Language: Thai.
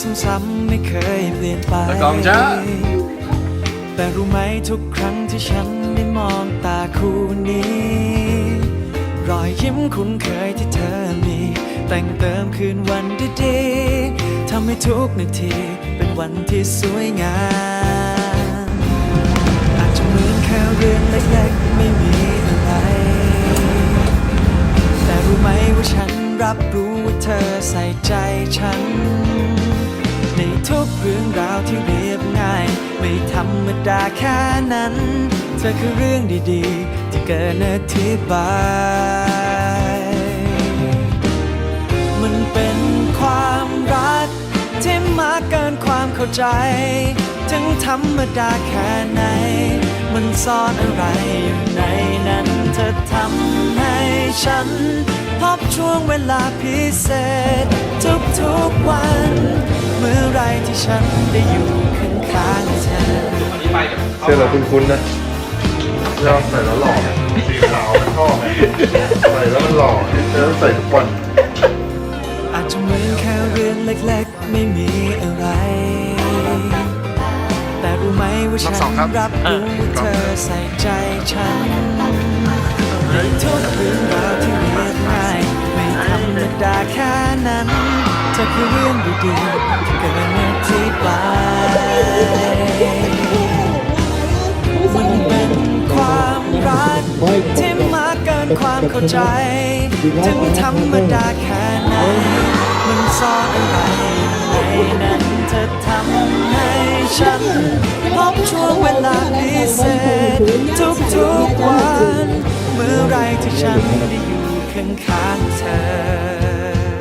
ซ้ำๆไม่เคยเปลี่ยนไปตะกองจ้าแต่รู้ไหมทุกครั้งที่ฉันได้มองตาคู่นี้ รอยยิ้มคุ้นเคยที่เธอมี แต่งเติมคืนวันดีๆทำให้ทุกนาที เป็นวันที่สวยงามอาจจะเหมือนแค่เรื่องเล็กๆไม่มีอะไร แต่รู้ไหมว่าฉันรับรู้ว่าเธอใส่ใจฉันใน ทุกเรื่องราวที่เรียบง่าย ไม่ธรรมดาแค่นั้น เธอคือเรื่องดีๆ ที่เกินอธิบาย มันเป็นความรักที่มากเกินความเข้าใจ ถึงธรรมดาแค่ไหน มันซ่อนอะไรอยู่ในนั้น เธอทำให้ฉัน พบช่วงเวลาพิเศษ ที่ฉันได้อยู่ข้างๆเธอเสื้อเราคุ้นๆนะเสื้อใส่แล้วหล่อสีขาวมันชอบใส่แล้วมันหล่อแล้วใส่ทุกวันอาจจะเหมือนแค่เรื่องเล็กๆ ไม่มีอะไร แต่รู้ไหมว่าฉันรับรู้ว่าเธอใส่ใจฉันในทุกเรื่อง เธอคือเรื่องดีๆที่เกินอธิบายมันเป็นความรักที่มากเกินความเข้าใจ ถึงธรรมดาแค่ไหน มันซ่อนอะไรในนั้นเธอทำให้ฉันพบช่วงเวลาพิเศษทุกๆวัน เมื่อไรที่ฉันได้อยู่ข้างๆเธอ